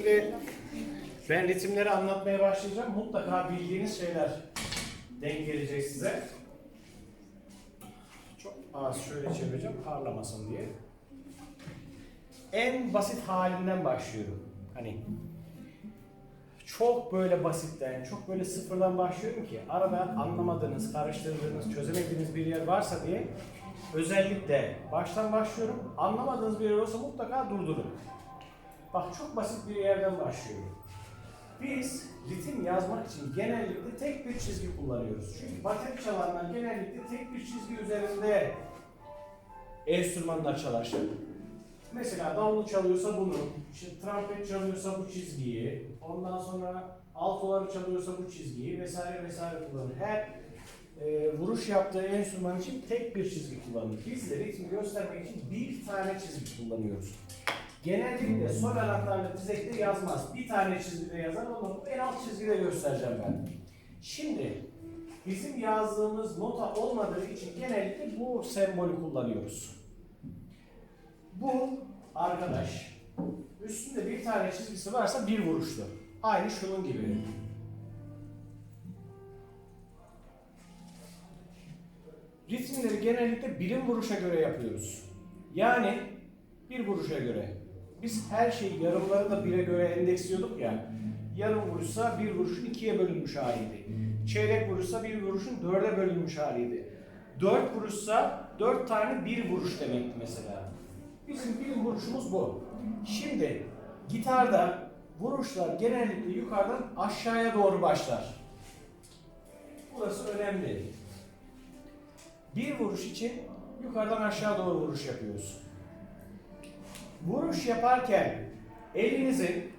Şimdi ben ritimleri anlatmaya başlayacağım. Mutlaka bildiğiniz şeyler denk gelecek size. Çok az şöyle çevireceğim parlamasın diye. En basit halinden başlıyorum. Hani çok böyle basitten, çok böyle sıfırdan başlıyorum ki arada anlamadığınız, karıştırdığınız, çözemediğiniz bir yer varsa diye özellikle baştan başlıyorum. Anlamadığınız bir yer olsa mutlaka durdurun. Bak çok basit bir yerden başlıyorum. Biz ritim yazmak için genellikle tek bir çizgi kullanıyoruz. Çünkü bateri çalanlar genellikle tek bir çizgi üzerinde enstrümanlar çalar. Mesela davul çalıyorsa bunu, işte trompet çalıyorsa bu çizgiyi, ondan sonra altoları çalıyorsa bu çizgiyi vesaire vesaire kullanır. Her e, vuruş yaptığı enstrüman için tek bir çizgi kullanır. Biz de ritmi göstermek için bir tane çizgi kullanıyoruz. Genellikle sol anahtarla dizekte yazmaz. Bir tane çizgide yazar, onu en alt çizgide göstereceğim ben. Şimdi bizim yazdığımız nota olmadığı için genellikle bu sembolü kullanıyoruz. Bu arkadaş üstünde bir tane çizgisi varsa bir vuruşlu. Aynı şunun gibi. Ritimleri genellikle birim vuruşa göre yapıyoruz. Yani bir vuruşa göre. Biz her şeyi yarımları da bire göre endeksliyorduk ya. Yarım vuruşsa bir vuruşun ikiye bölünmüş haliydi. Çeyrek vuruşsa bir vuruşun dörde bölünmüş haliydi. Dört vuruşsa dört tane bir vuruş demekti mesela. Bizim birim vuruşumuz bu. Şimdi gitarda vuruşlar genellikle yukarıdan aşağıya doğru başlar. Burası önemli. Bir vuruş için yukarıdan aşağı doğru vuruş yapıyoruz. Vuruş yaparken elinizin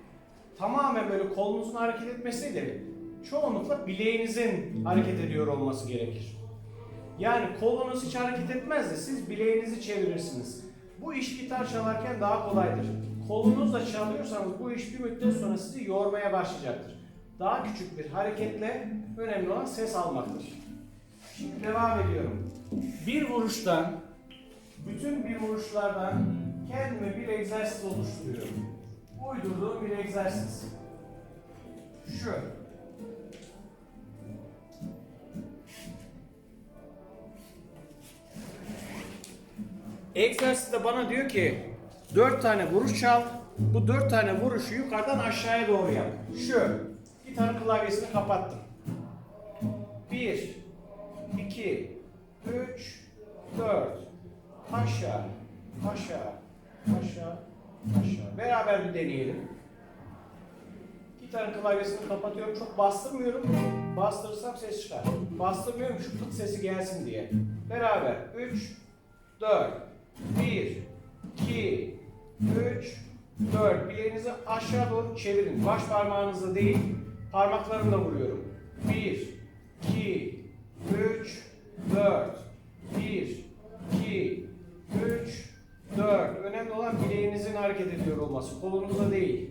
tamamen böyle kolunuzun hareket etmesi değil, çoğunlukla bileğinizin hareket ediyor olması gerekir. Yani kolunuz hiç hareket etmez de siz bileğinizi çevirirsiniz. Bu iş gitar çalarken daha kolaydır. Kolunuzla çalıyorsanız bu iş bir müddet sonra sizi yormaya başlayacaktır. Daha küçük bir hareketle önemli olan ses almaktır. Şimdi devam ediyorum. Bir vuruştan, bütün bir vuruşlardan kendime bir egzersiz oluşturuyorum. Uydurduğum bir egzersiz. Şu. Egzersizde bana diyor ki dört tane vuruş çal. Bu dört tane vuruşu yukarıdan aşağıya doğru yap. Şu. Gitarın klavyesini kapattım. Bir, iki, üç, dört. Aşağı, aşağı, aşağı, aşağı. Beraber bir deneyelim. Gitarın klavyesini kapatıyorum. Çok bastırmıyorum. Bastırırsam ses çıkar. Bastırmıyorum şu pıt sesi gelsin diye. Beraber. 3, 4, 1, 2, 3, 4. Bileğinizi aşağı doğru çevirin. Baş parmağınızla değil, parmaklarımla vuruyorum. 1, 2, olması. Kolunuzla değil.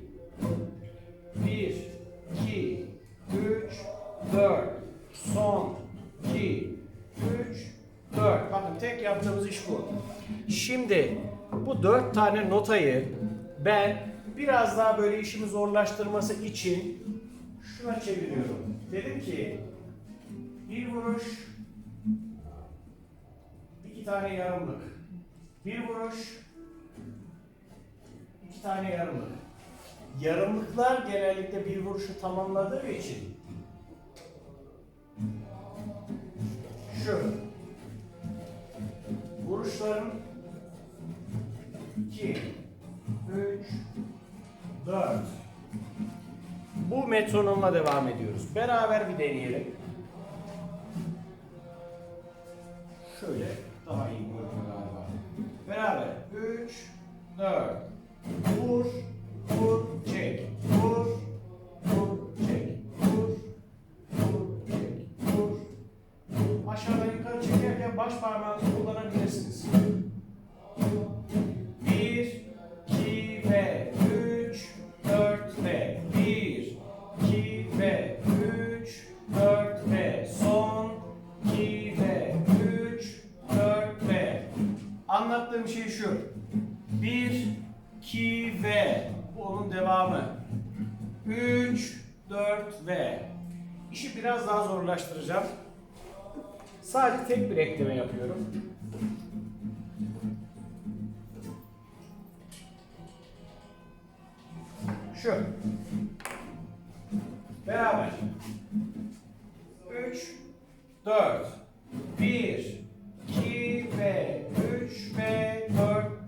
1, 2, 3, 4. Son. 2, 3, 4. Bakın tek yaptığımız iş bu. Şimdi bu 4 tane notayı ben biraz daha böyle işimi zorlaştırması için şuna çeviriyorum. Dedim ki bir vuruş, iki tane yarımlık. Bir vuruş, iki tane yarımlık. Yarımlıklar genellikle bir vuruşu tamamladığı için şu vuruşların 2 3 4 bu metronomla devam ediyoruz. Beraber bir deneyelim. Şöyle daha iyi görünüyor galiba. Beraber 3 4 parmağınızı kullanabilirsiniz. 1 2 ve 3 4 ve 1 2 ve 3 4 ve son 2 ve 3 4 ve Anlattığım şey şu. 1 2 ve onun devamı. 3, 4 ve işi biraz daha zorlaştıracağım. Sadece tek bir ekleme yapıyorum. Şu. Beraber. 3, 4, 1, 2 ve 3 ve 4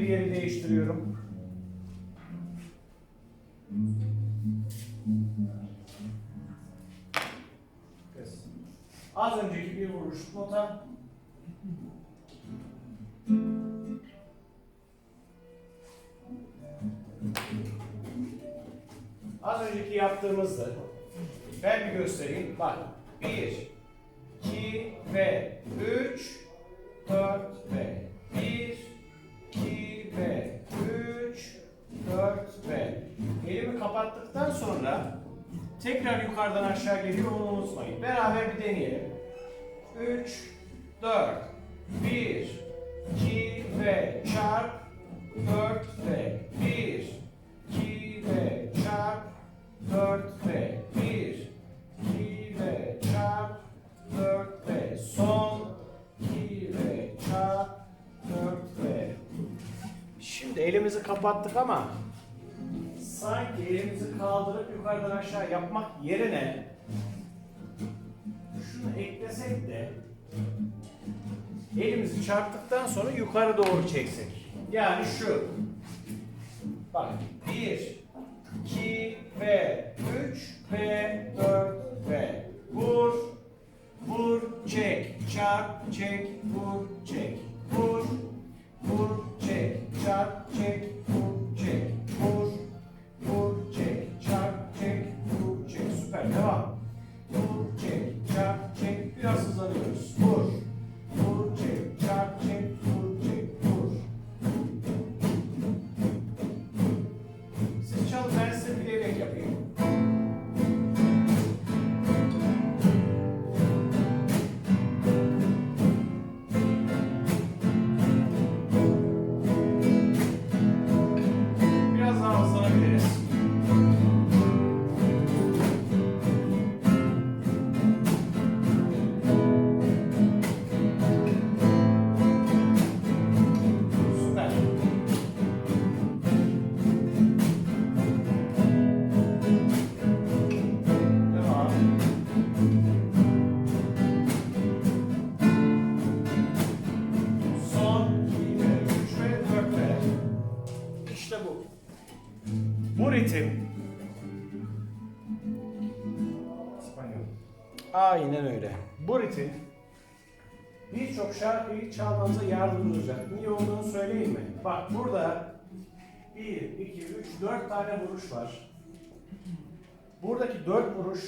bir yeri değiştiriyorum. Az önceki bir vuruş nota. Az önceki yaptığımızdı. Ben bir göstereyim. Bak. 1, 2 ve 3, yukarıdan aşağı geliyor onu unutmayın. Beraber bir deneyelim. 3, 4, 1, 2 ve çarp, 4 ve 1, 2 ve çarp, 4 ve 1, 2 ve çarp, 4 ve son, 2 ve çarp, 4 ve Şimdi elimizi kapattık ama sanki elimizi kaldırıp yukarıdan aşağı yapmak yerine şunu eklesek de elimizi çarptıktan sonra yukarı doğru çeksek. Yani şu. Bak 1, 2 ve 3 ve 4 ve vur, vur, çek, çarp, çek, vur, çek, Bu ritim İspanyol. Aynen öyle. Bu ritim birçok şarkıyı çalmanıza yardımcı olacak. Niye olduğunu söyleyeyim mi? Bak burada 1, 2, 3, 4 tane vuruş var. Buradaki 4 vuruş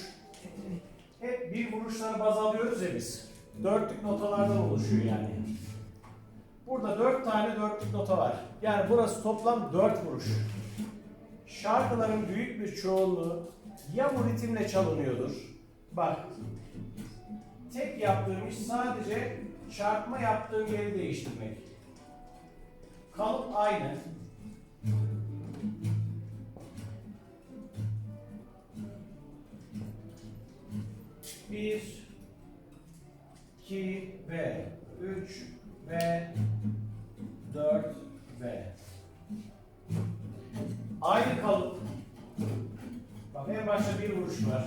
hep bir vuruşları baz alıyoruz ya biz. Dörtlük notalardan oluşuyor yani. Burada dört tane dörtlük nota var. Yani burası toplam dört vuruş. Şarkıların büyük bir çoğunluğu ya bu ritimle çalınıyordur. Bak. Tek yaptığım iş sadece çarpma yaptığım yeri değiştirmek. Kalıp aynı. Bir, iki ve üç ve 4 ve aynı kalıp bak en başta bir vuruş var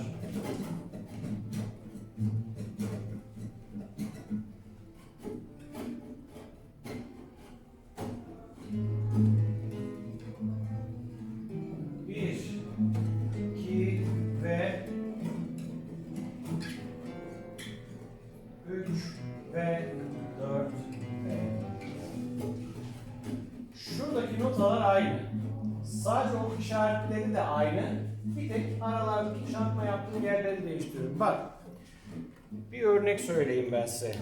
söyleyeyim ben size.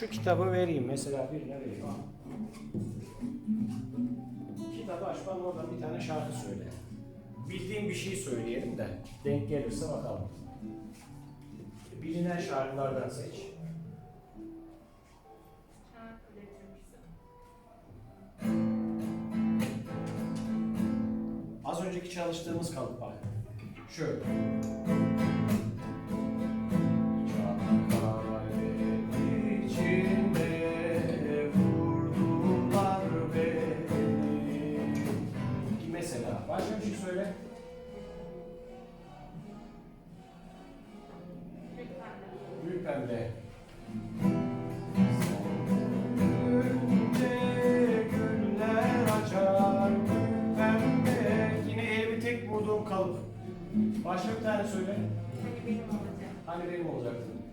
Şu kitabı vereyim mesela birine vereyim. Kitabı aç bana oradan bir tane şarkı söyle. Bildiğim bir şey söyleyelim de denk gelirse bakalım. Bilinen şarkılardan seç. Az önceki çalıştığımız kalıp bak. Şöyle. Başka bir şey söyle. Büyük pembe. Önce güller açar büyük pembe. Yine elimi tek vurduğum kalıp. Başka bir tane söyle. Hani benim olacak. Hani benim olacaktı?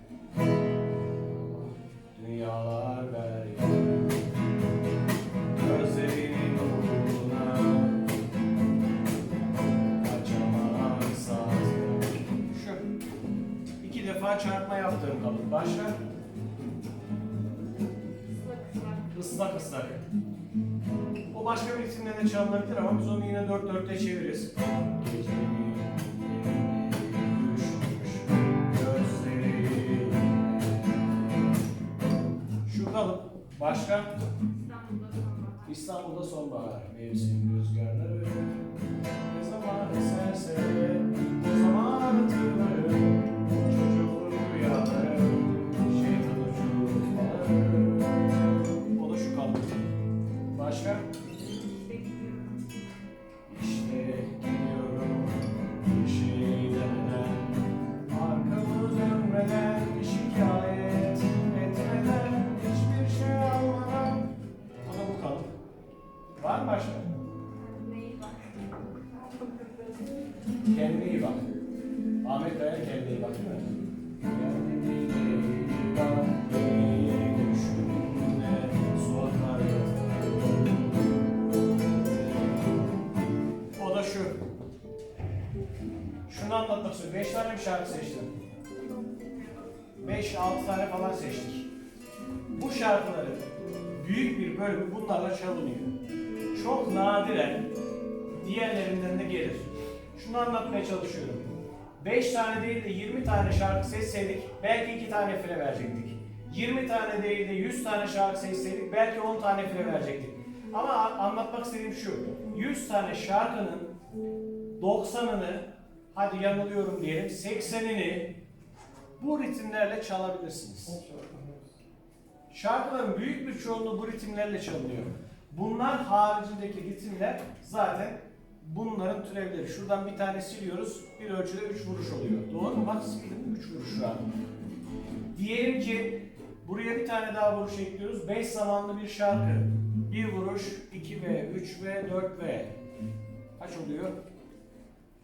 Defa çarpma yaptığım kalıp. Başka? Islak ıslak. O başka bir isimle de çalınabilir ama biz onu yine dört dörtte çeviririz. Şu kalıp. Başka? İstanbul'da sonbahar. Mevsim rüzgarları. Ne zaman eserse o zaman hatırlarım. Çocuğun istiyorum. Beş tane bir şarkı seçtim. Beş, altı tane falan seçtik. Bu şarkıların büyük bir bölümü bunlarla çalınıyor. Çok nadiren diğerlerinden de gelir. Şunu anlatmaya çalışıyorum. 5 tane değil de 20 tane şarkı seçseydik belki 2 tane fire verecektik. 20 tane değil de 100 tane şarkı seçseydik belki 10 tane fire verecektik. Ama anlatmak istediğim şu. 100 tane şarkının 90'ını hadi yanılıyorum diyelim 80'ini bu ritimlerle çalabilirsiniz. Şarkıların büyük bir çoğunluğu bu ritimlerle çalınıyor. Bunlar haricindeki ritimler zaten bunların türevleri. Şuradan bir tane siliyoruz, bir ölçüde 3 vuruş oluyor. Doğru mu? Bak sildim 3 vuruş şu an. Diyelim ki buraya bir tane daha vuruş ekliyoruz. 5 zamanlı bir şarkı. Bir vuruş, 2 ve 3 ve 4 ve kaç oluyor?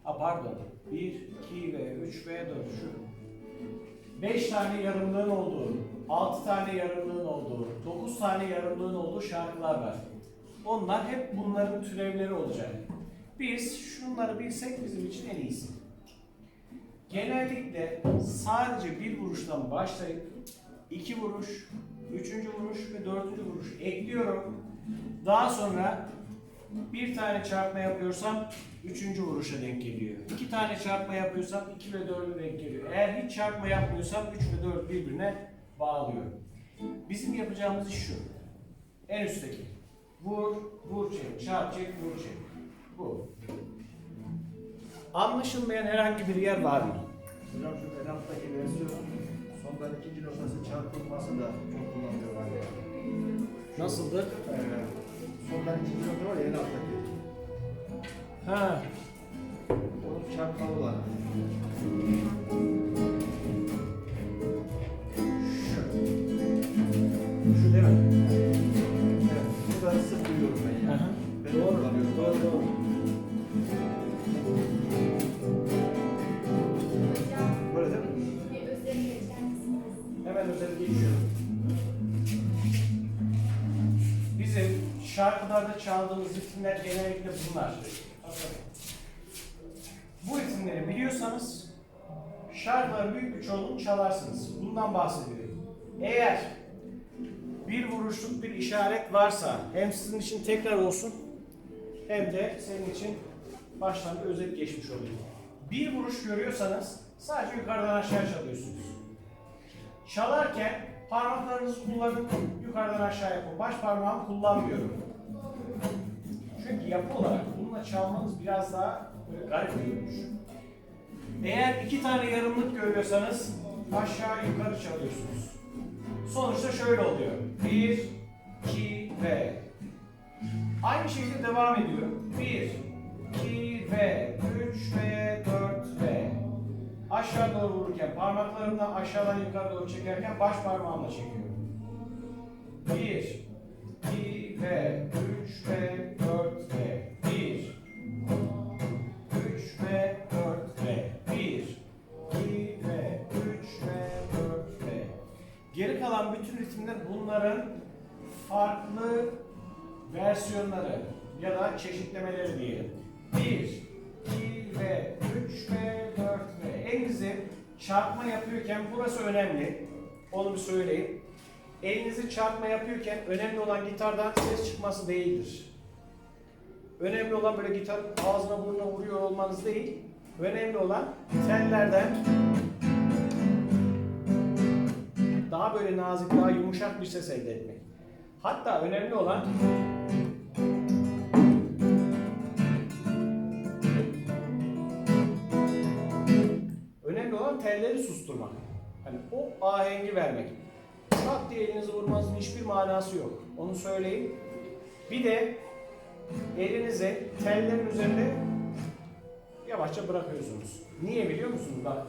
Ha pardon. 1, 2 ve 3 ve 4 şu. 5 tane yarımlığın olduğu, 6 tane yarımlığın olduğu, 9 tane yarımlığın olduğu şarkılar var. Onlar hep bunların türevleri olacak. Biz şunları bilsek bizim için en iyisi. Genellikle sadece bir vuruştan başlayıp iki vuruş, üçüncü vuruş ve dördüncü vuruş ekliyorum. Daha sonra bir tane çarpma yapıyorsam üçüncü vuruşa denk geliyor. İki tane çarpma yapıyorsam iki ve dördü denk geliyor. Eğer hiç çarpma yapmıyorsam üç ve dört birbirine bağlıyorum. Bizim yapacağımız iş şu. En üstteki. Vur, vur çek, çarp çek, vur çek. Bu. Anlaşılmayan herhangi bir yer var mı? Hocam şu en alttaki versiyon sondan ikinci notası çarpılması da çok kullanılıyorlar yani. Nasıldır? Sondan ikinci nota var ya en alttaki. Ha, Onu çarpmalı olarak. Bizim şarkılarda çaldığımız ritimler genellikle bunlar. görüyorsanız şarkıların büyük bir çoğunluğunu çalarsınız. Bundan bahsediyorum. Eğer bir vuruşluk bir işaret varsa hem sizin için tekrar olsun hem de senin için baştan bir özet geçmiş oluyor. Bir vuruş görüyorsanız sadece yukarıdan aşağı çalıyorsunuz. Çalarken parmaklarınızı kullanın, yukarıdan aşağı yapın. Baş parmağımı kullanmıyorum. Çünkü yapı olarak bununla çalmanız biraz daha garip görünür. Eğer iki tane yarımlık görüyorsanız aşağı yukarı çalıyorsunuz. Sonuçta şöyle oluyor. Bir, iki ve aynı şekilde devam ediyorum. Bir, iki ve üç ve dört ve aşağı doğru vururken parmaklarımla aşağıdan yukarı doğru çekerken baş parmağımla çekiyorum. Bir, iki ve üç ve bunların farklı versiyonları ya da çeşitlemeleri diyelim. Bir, iki ve üç ve dört ve elinizi çarpma yapıyorken burası önemli. Onu bir söyleyeyim. Elinizi çarpma yapıyorken önemli olan gitardan ses çıkması değildir. Önemli olan böyle gitar ağzına burnuna vuruyor olmanız değil. Önemli olan tellerden daha böyle nazik, daha yumuşak bir ses elde etmek. Hatta önemli olan önemli olan telleri susturmak. Hani o ahengi vermek. Çat diye elinizi vurmanızın hiçbir manası yok. Onu söyleyeyim. Bir de elinizi tellerin üzerinde yavaşça bırakıyorsunuz. Niye biliyor musunuz? Bak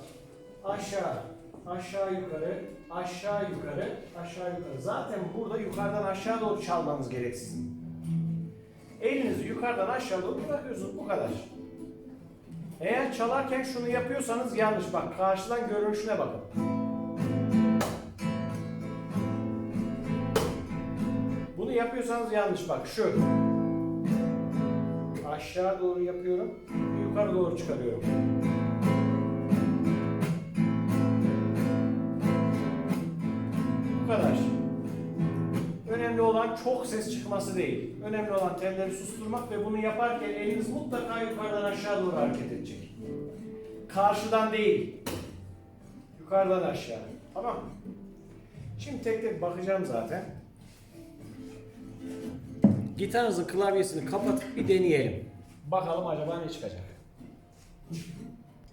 aşağı, aşağı yukarı, aşağı yukarı, aşağı yukarı. Zaten burada yukarıdan aşağı doğru çalmanız gerek sizin. Elinizi yukarıdan aşağı doğru bırakıyorsunuz. Bu kadar. Eğer çalarken şunu yapıyorsanız yanlış. Bak karşıdan görünüşüne bakın. Bunu yapıyorsanız yanlış. Bak şu. Aşağı doğru yapıyorum. Yukarı doğru çıkarıyorum. Kadar. Önemli olan çok ses çıkması değil. Önemli olan telleri susturmak ve bunu yaparken eliniz mutlaka yukarıdan aşağı doğru hareket edecek. Karşıdan değil. Yukarıdan aşağı. Tamam mı? Şimdi tek tek bakacağım zaten. Gitarınızın klavyesini kapatıp bir deneyelim. Bakalım acaba ne çıkacak.